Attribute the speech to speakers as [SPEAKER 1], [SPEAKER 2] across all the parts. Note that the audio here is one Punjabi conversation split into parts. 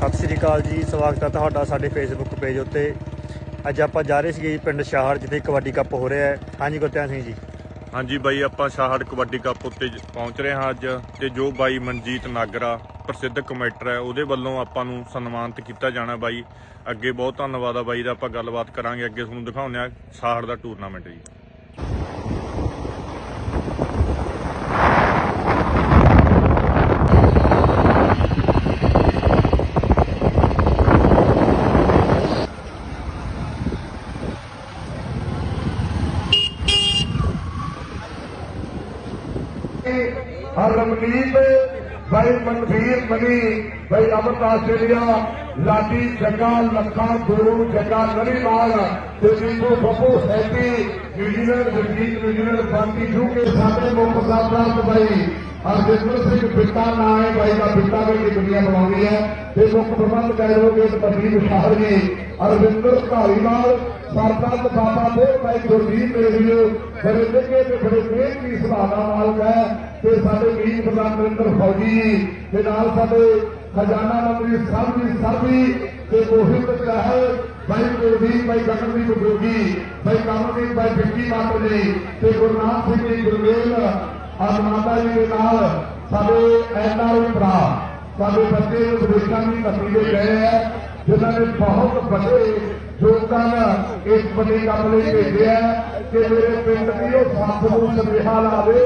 [SPEAKER 1] ਸਤਿ ਸ੍ਰੀ ਅਕਾਲ ਜੀ, ਸਵਾਗਤ ਹੈ ਤੁਹਾਡਾ ਸਾਡੇ ਫੇਸਬੁੱਕ ਪੇਜ ਉੱਤੇ। ਅੱਜ ਆਪਾਂ ਜਾ ਰਹੇ ਸੀਗੇ ਜੀ ਪਿੰਡ ਸ਼ਾਹੜ, ਜਿੱਥੇ ਕਬੱਡੀ ਕੱਪ ਹੋ ਰਿਹਾ ਹੈ। ਹਾਂਜੀ ਗੁਰਤਿਆਨ ਸਿੰਘ ਜੀ।
[SPEAKER 2] ਹਾਂਜੀ ਬਾਈ, ਆਪਾਂ ਸ਼ਾਹੜ ਕਬੱਡੀ ਕੱਪ ਉੱਤੇ ਜ- ਪਹੁੰਚ ਰਹੇ ਹਾਂ ਅੱਜ ਤੇ ਜੋ ਬਾਈ ਮਨਜੀਤ ਨਾਗਰਾ ਪ੍ਰਸਿੱਧ ਕਮੈਂਟਰ ਹੈ, ਉਹਦੇ ਵੱਲੋਂ ਆਪਾਂ ਨੂੰ ਸਨਮਾਨਿਤ ਕੀਤਾ ਜਾਣਾ ਬਾਈ। ਅੱਗੇ ਬਹੁਤ ਧੰਨਵਾਦ ਆ ਬਾਈ ਦਾ, ਆਪਾਂ ਗੱਲਬਾਤ ਕਰਾਂਗੇ, ਅੱਗੇ ਤੁਹਾਨੂੰ ਦਿਖਾਉਂਦੇ ਆ ਸ਼ਾਹੜ ਦਾ ਟੂਰਨਾਮੈਂਟ ਜੀ।
[SPEAKER 3] ਹਰਮਨੀਤ ਭਾਈ ਮਨਵੀਰ ਮਨੀ ਭਾਈ ਅਮਰ ਆਸਟ੍ਰੇਲੀਆ ਲਾਡੀ ਜੱਗਾ ਲੱਖਾਂ ਗੁਰੂ ਜੱਗਾ ਨਰੀਮਾਲ ਤੇ Jitu Babbu Santy New Zealand Jagjit New Zealand Bunty ਜੂ ਕੇ ਸਾਡੇ ਮੁੱਖ ਸਾਥ ਭਾਈ ਹਰਜਿੰਦਰ ਸਿੰਘ ਬਿੱਟਾ ਨਾਂ ਹੈ ਭਾਈ ਦਾ ਬਿੱਟਾ ਵੀ ਦੀ ਦੁਨੀਆ ਬਣਾਉਂਦੀ ਹੈ। ਤੇ ਮੁੱਖ ਪ੍ਰਬੰਧ ਕਹਿ ਲੋ ਕਿ ਜੀ ਅਰਵਿੰਦਰ ਧਾਲੀਵਾਲ ਸਰਪੰਚ ਬਾਬਾ ਬੋਲ ਭਾਈ ਗੁਰਦੀਪ ਮੇਰੀ ਬੜੇ ਨਿੱਘੇ ਤੇ ਬੜੇ ਮਿਹਨਤੀ ਸੁਭਾਅ ਦਾ ਮਾਲਕ ਹੈ ਤੇ ਸਾਡੇ ਵੀਰ ਪ੍ਰਧਾਨ ਨਰਿੰਦਰ ਫੌਜੀ ਜੀ ਤੇ ਨਾਲ ਸਾਡੇ ਖਜ਼ਾਨਾ ਮੰਤਰੀ ਸਰਬੀ ਸਰਬੀ, ਤੇ ਮੋਹਿਤ ਚਾਹਲ ਭਾਈ ਗੁਰਦੀਪ ਭਾਈ ਗਗਨਦੀਪ ਜੋਗੀ ਭਾਈ ਕਮਲਦੀਪ ਭਾਈ ਵਿੱਕੀ ਮਾਤਰ ਜੀ, ਤੇ ਗੁਰਨਾਮ ਸਿੰਘ ਜੀ ਗੁਰਮੇਲ ਮਾਤਾ ਜੀ ਦੇ ਨਾਲ ਸਾਡੇ ਐਨਆਰਆਈ ਭਰਾ, ਸਾਡੇ ਬੱਚੇ ਨੂੰ ਵਿਦੇਸ਼ਾਂ ਦੀ ਨੌਕਰੀ ਦੇ ਗਏ ਹੈ ਜਿਨ੍ਹਾਂ ਨੇ ਬਹੁਤ ਵੱਡੇ ਯੋਗਦਾਨ ਇਸ ਵੱਡੇ ਕੰਮ ਲਈ ਭੇਜਿਆ ਕਿ ਮੇਰੇ ਪਿੰਡ ਦੀ ਉਹ ਸੱਤ ਨੂੰ ਸੁਨੇਹਾ ਲਾਵੇ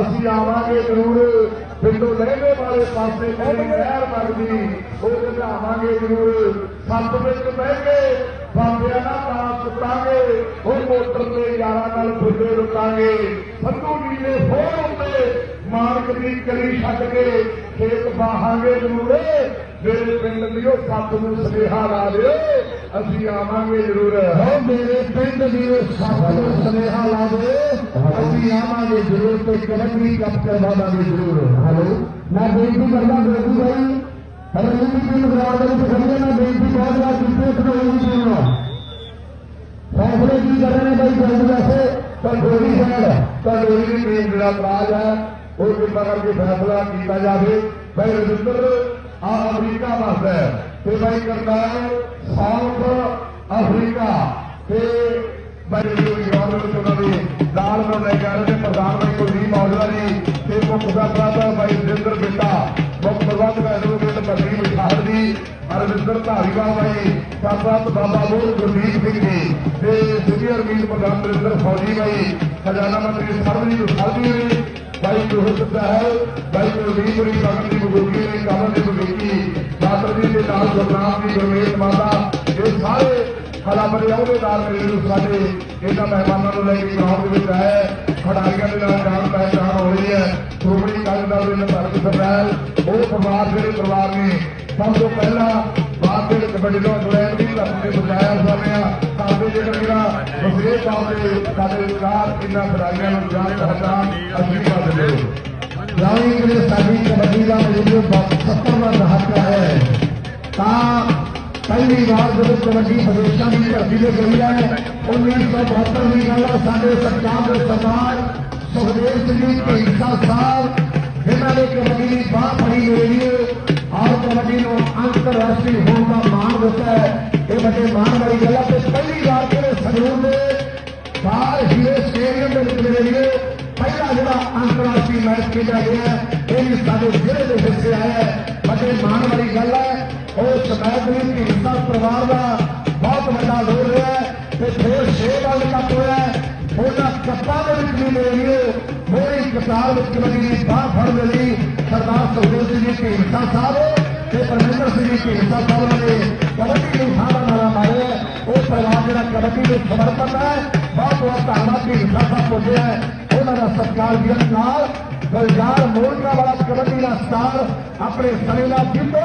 [SPEAKER 3] ਅਸੀਂ ਆਵਾਂਗੇ ਜ਼ਰੂਰ। ਪਿੰਡੋਂ ਲਹਿੰਦੇ ਵਾਲੇ ਪਾਸੇ ਜਿਹੜੀ ਨਹਿਰ ਵਗਦੀ ਉਹ ਦਿਖਾਵਾਂਗੇ ਜ਼ਰੂਰ। ਸੱਤ ਵਿੱਚ ਬਹਿ ਕੇ ਬਾਬਿਆਂ ਨਾਲ ਤਾਂ ਸੁੱਤਾਂਗੇ ਉਹ ਮੋਟਰ ਤੇ ਯਾਰਾਂ ਨਾਲ ਫੁੱਲੇ ਲੁੱਟਾਂਗੇ। ਸੰਧੂ ਨੀਲੇ ਫੋਰ ਉੱਤੇ ਮਾਰਕ ਦੀ ਕਲੀ ਛੱਡ ਕੇ ਖੇਤ ਬਾਹਾਂਗੇ ਜ਼ਰੂਰ। ਮੇਰੇ ਪਿੰਡ ਦੀ ਉਹ ਸੱਤ ਨੂੰ ਸੁਨੇਹਾ ਲਾ ਦਿਓ ਅਸੀਂ ਆਵਾਂਗੇ ਜ਼ਰੂਰ ਹੋ ਮੇਰੇ ਪਿੰਡ ਦੀ ਉਹ ਸੱਤ ਨੂੰ ਸੁਨੇਹਾ ਲਾ ਦਿਓ ਅਸੀਂ ਆਵਾਂਗੇ ਜ਼ਰੂਰ ਤੇ ਕਬੱਡੀ ਕੱਪ ਕਰਵਾਵਾਂਗੇ ਜ਼ਰੂਰ ਹੈਲੋ ਮੈਂ ਬੇਨਤੀ ਕਰਦਾ ਬੇਨਤੀ ਭਾਈ ਹਰਮੀਤ ਸਿੰਘ ਗਰਾਰ ਦੇ ਵਿੱਚ ਖੜੀਏ ਮੈਂ ਬੇਨਤੀ ਬਹੁਤ ਵਾਰ ਕੀਤੀ ਇਸ ਨੂੰ ਹੋਈ ਸੁਣੋ ਫੈਸਲੇ ਕੀ ਕਰ ਰਹੇ ਨੇ ਭਾਈ ਜਲਦ ਵੈਸੇ ਕੰਟਰੋਲੀ ਸਾਈਡ ਕੰਟਰੋਲੀ ਦੀ ਟੀਮ ਜਿਹੜਾ ਇਤਰਾਜ਼ ਹੈ ਉਹ ਕਿਰਪਾ ਕਰਕੇ ਫੈਸਲਾ ਕੀਤਾ ਜਾਵੇ ਭਾਈ ਰਜਿੰਦਰ ਆ ਅਮਰੀਕਾ ਵਸਦਾ ਹੈ। ਤੇ ਭਾਈ ਕਰਦਾ ਸਾਊਥ ਅਫਰੀਕਾ। ਤੇ ਭਾਈ ਜੀ ਗਵਰਨਮੈਂਟ ਉਹਨਾਂ ਦੀ ਦਾਲ ਨੂੰ ਲੈ ਕੇ ਆ ਰਹੇ ਪ੍ਰਧਾਨ ਭਾਈ ਕੁਲਦੀਪ ਔਜਲਾ ਜੀ। ਤੇ ਮੁੱਖ ਸਰਪੰਚ ਭਾਈ ਜਿੰਦਰ ਬਿੱਟਾ ਮੁੱਖ ਪ੍ਰਬੰਧਕ ਐਡਵੋਕੇਟ ਪ੍ਰਦੀਪ ਵਿਸ਼ਾਲ ਜੀ ਅਰਵਿੰਦਰ ਧਾਰੀਵਾਲ ਭਾਈ ਸਰਪੰਚ ਬਾਬਾ ਬੋਲ ਗੁਰਦੀਪ ਸਿੰਘ ਜੀ। ਤੇ ਸੀਨੀਅਰ ਮੀਤ ਪ੍ਰਧਾਨ ਨਰਿੰਦਰ ਫੌਜੀ ਬਾਈ, ਖਜ਼ਾਨਾ ਮੰਤਰੀ ਸਰਬਜੀਤ ਸਰਬੀ ਭਾਈ ਜੋਹਤ ਸਾਹਿਬ ਭਾਈ ਕੁਲਦੀਪ ਜੀ ਕਮਲਦੀਪ ਗੋਗੀ ਨੇ ਕਮਲਦੀਪ ਗੋਗੀ ਮਾਤਰ ਜੀ ਦੇ ਨਾਲ ਗੁਰਨਾਮ ਜੀ, ਗੁਰਮੇਲ ਮਾਤਾ, ਇਹ ਸਾਰੇ ਖਲਾਬਰੇ ਅਹੁਦੇਦਾਰ ਮੇਰੇ ਨੂੰ ਸਾਡੇ ਇਹਨਾਂ ਮਹਿਮਾਨਾਂ ਨੂੰ ਲੈ ਕੇ ਗਰਾਊਂਡ ਦੇ ਵਿੱਚ ਆਇਆ ਖਿਡਾਰੀਆਂ ਦੇ ਨਾਲ ਜਾਣ ਪਹਿਚਾਣ ਹੋ ਰਹੀ ਹੈ। ਸ਼੍ਰੋਮਣੀ ਅਕਾਲੀ ਦਲ ਦੇ ਨੰਬਰ ਸਰਦਾਰ ਉਹ ਪਰਿਵਾਰ ਜਿਹੜੇ ਪਰਿਵਾਰ ਨੇ, ਸਭ ਤੋਂ ਪਹਿਲਾਂ ਬਾਅਦ ਦੇ ਕਬੱਡੀ ਤੋਂ ਇੰਗਲੈਂਡ ਦੀ ਧਰਤੀ ਤੇ ਬਚਾਇਆ ਹੋਇਆ ਸਾਡੇ ਜਿਹੜੇ ਜਿਹੜਾ ਵਸੇਰ ਸਾਹਿਬ ਦੇ ਸਾਡੇ ਵਿਚਾਰ ਇਹਨਾਂ ਖਿਡਾਰੀਆਂ ਨੂੰ ਜਾਣ ਪਹਿਚਾਣ ਅਸ਼ੀਰਵਾਦ ਦਿਓ ਰਾਣੀ ਜਿਹੜੇ ਸਾਡੀ ਕਬੱਡੀ ਦਾ ਮੇਰੇ 70 ਦਹਾਕਾ ਹੈ। ਤਾਂ ਪਹਿਲੀ ਵਾਰ ਜਦੋਂ ਕਬੱਡੀ ਵਿਦੇਸ਼ਾਂ ਦੀ ਧਰਤੀ ਤੇ ਗਈ ਹੈ 1972 ਦੀ ਗੱਲ ਹੈ ਸਾਡੇ ਸਰਕਾਰ ਦੇ ਸਰਦਾਰ ਸੁਖਦੇਵ ਸਿੰਘ ਜੀ, ਢੀਂਡਸਾ ਸਾਹਿਬ, ਇਹਨਾਂ ਨੇ ਕਬੱਡੀ ਦੀ ਬਾਹ ਫੜੀ ਮੇਰੇ ਲਈ। ਔਰ ਕਬੱਡੀ ਨੂੰ ਅੰਤਰਰਾਸ਼ਟਰੀ ਹੋਣ ਦਾ ਮਾਣ ਦਿੱਤਾ ਹੈ। ਇਹ ਵੱਡੇ ਮਾਣ ਵਾਲੀ ਗੱਲ ਹੈ ਤੇ ਪਹਿਲੀ ਵਾਰ ਜਿਹੜੇ ਸੰਗਰੂਰ ਦੇ ਬਾਹਰ ਹੀਰੇ ਸਟੇਡੀਅਮ ਦੇ ਵਿੱਚ ਮੇਰੇ ਲਈ ਪਹਿਲਾ ਜਿਹੜਾ ਅੰਤਰਰਾਸ਼ਟਰੀ ਮੈਚ ਖੇਡਿਆ ਗਿਆ ਇਹ ਵੀ ਸਾਡੇ ਜ਼ਿਲ੍ਹੇ ਦੇ ਹਿੱਸੇ ਆਇਆ ਹੈ। ਵੱਡੇ ਮਾਣ ਵਾਲੀ ਗੱਲ ਹੈ ਉਹ ਸ਼ਿਕਾਇਤ ਵੀ ਢੀਂਡਸਾ ਪਰਿਵਾਰ ਦਾ ਬਹੁਤ ਵੱਡਾ ਰੋਲ ਰਿਹਾ ਤੇ ਫਿਰ ਛੇ ਵਰਲਡ ਕੱਪ ਹੋਇਆ ਉਹਨਾਂ ਕੱਪਾਂ ਦੇ ਵਿੱਚ ਵੀ ਮੇਰੇ ਲਈ ਮੋਹਰੀ ਕਤਾਰ ਵਿੱਚ ਕਬੱਡੀ ਦੀ ਬਾਹ ਫੜਨ ਦੇ ਲਈ ਸਰਦਾਰ ਸੁਖਦੇਵ ਸਿੰਘ ਜੀ ਢੀਂਡਸਾ ਸਾਹਿਬ ਤੇ ਪਰਮੇਂਦਰ ਸਿੰਘ ਜੀ ਢੀਂਡਸਾ ਸਾਹਿਬ ਨੇ ਕਬੱਡੀ ਨੂੰ ਸਾਰਾ ਨਾਰਾ ਮਾਰਿਆ ਉਹ ਪਰਿਵਾਰ ਜਿਹੜਾ ਕਬੱਡੀ ਨੂੰ ਸਮਰਪਿਤ ਹੈ, ਬਹੁਤ ਬਹੁਤ ਧੰਨਵਾਦ ਢੀਂਡਸਾ ਸਾਹਿਬ ਪੁੱਜਿਆ ਹੈ। ਉਹਨਾਂ ਦਾ ਸਤਿਕਾਰ ਕਰਨ ਨਾਲ ਬਲਦਾਰ ਮੋਲਕਾ ਵਾਲਾ ਕਬੱਡੀ ਦਾ ਸਟਾਰ ਆਪਣੇ ਸਮੇਂ ਨਾਲ ਜਿੱਤੋ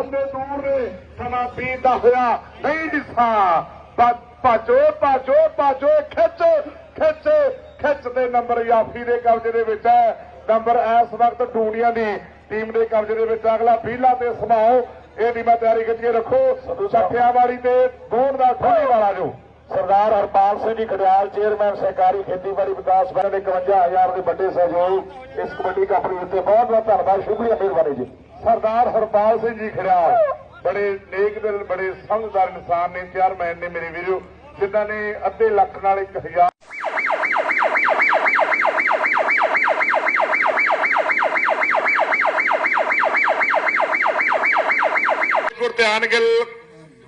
[SPEAKER 3] ਹੁੰਦੇ ਦੂਰ ਨੇ ਸਮਾਂ ਬੀਤਦਾ ਹੋਇਆ ਨਹੀਂ ਦਿਸਾ। ਭਾਜੋ ਭਾਜੋ ਭਾਜੋ ਖਿੱਚ ਖਿੱਚ ਖਿੱਚ ਦੇ ਨੰਬਰ ਯਾਫੀ ਦੇ ਕਬਜ਼ੇ ਦੇ ਵਿੱਚ ਹੈ। ਨੰਬਰ ਇਸ ਵਕਤ ਟੂਣੀਆਂ ਦੀ ਟੀਮ ਦੇ ਕਬਜ਼ੇ ਦੇ ਵਿੱਚ ਅਗਲਾ ਬੀਲਾ ਤੇ ਸਮਾਓ। ਇਹ ਟੀਮਾਂ ਤਿਆਰੀ ਕੀਤੀ ਰੱਖੋ। ਸੱਠਿਆ ਵਾਲੀ ਤੇ ਗੋਣ ਦਾ ਖੋਲੀ ਵਾਲਾ ਜੋ। ਸਰਦਾਰ ਹਰਪਾਲ ਸਿੰਘ ਜੀ ਖੜਿਆਲ ਚੇਅਰਮੈਨ ਸਹਿਕਾਰੀ ਖੇਤੀਬਾੜੀ ਵਿਕਾਸ ਬੈਂਕ ਦੇ 51000 ਦੇ ਵੱਡੇ ਸਹਿਯੋਗ ਇਸ ਕਬੱਡੀ ਕੰਪਨੀ ਉੱਤੇ ਬਹੁਤ ਬਹੁਤ ਧੰਨਵਾਦ। ਸ਼ੁਕਰੀਆ ਮਿਹਰਬਾਨੀ ਜੀ। ਸਰਦਾਰ ਹਰਪਾਲ ਸਿੰਘ ਜੀ ਖੜਿਆਲ ਬੜੇ ਨੇਕ ਦਿਲ ਬੜੇ ਸਮਝਦਾਰ ਇਨਸਾਨ ਨੇ ਚੇਅਰਮੈਨ ਨੇ ਮੇਰੇ ਵੀਰੋ ਜਿਨ੍ਹਾਂ ਨੇ ਅੱਧੇ ਲੱਖ ਨਾਲ 1000 ਗੁਰਧਿਆਨ ਗਿੱਲ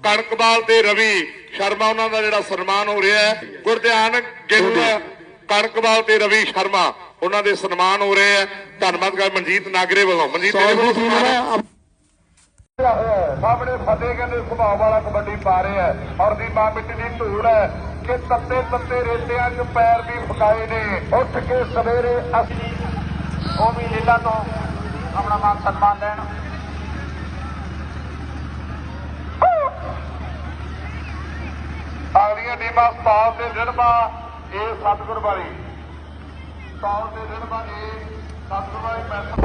[SPEAKER 3] ਕਣਕਵਾਲ ਤੇ ਰਵੀ ਸ਼ਰਮਾ ਉਹਨਾਂ ਦਾ ਜਿਹੜਾ ਸਨਮਾਨ ਹੋ ਰਿਹਾ ਹੈ। ਗੁਰਧਿਆਨ ਗਿੱਲ ਕਣਕਵਾਲ ਤੇ ਰਵੀ ਸ਼ਰਮਾ। ਉਹਨਾਂ ਦੇ ਸਨਮਾਨ ਹੋ ਰਹੇ ਹੈ ਧੰਨਵਾਦ ਕਰ ਮਨਜੀਤ ਨਾਗਰੇ ਵੱਲੋਂ। ਮਨਜੀਤ ਤੇਰੇ ਵੱਲੋਂ ਸਨਮਾਨ ਹੈ ਸਾਹਮਣੇ ਫਤਿਹ ਕਹਿੰਦੇ ਸੁਭਾਅ ਵਾਲਾ ਕਬੱਡੀ ਪਾ ਰਿਹਾ ਔਰ ਦੀ ਮਾਂ ਮਿੱਟੀ ਦੀ ਧੂੜ ਹੈ ਕਿ ਤੱਤੇ ਤੱਤੇ ਰੇਤਿਆਂ 'ਚ ਪੈਰ ਵੀ ਫਕਾਏ ਨੇ। ਉੱਠ ਕੇ ਸਵੇਰੇ ਅਸੀਂ
[SPEAKER 4] ਉਹ ਵੀ ਲੀਲਾ ਤੋਂ ਆਪਣਾ ਮਾਨ ਸਨਮਾਨ ਲੈਣ
[SPEAKER 3] ਅਗਲੀਆਂ ਟੀਮਾਂ ਸਟਾਲ ਤੇ ਰਿੜਮਾ ਇਹ ਸਤਿਗੁਰ ਵਾਲੀ। ਸੌ ਦੇ ਦਿਨ ਬਾਅਦ ਇਹ ਸਤਿਵਾਈ ਪੈਸਾ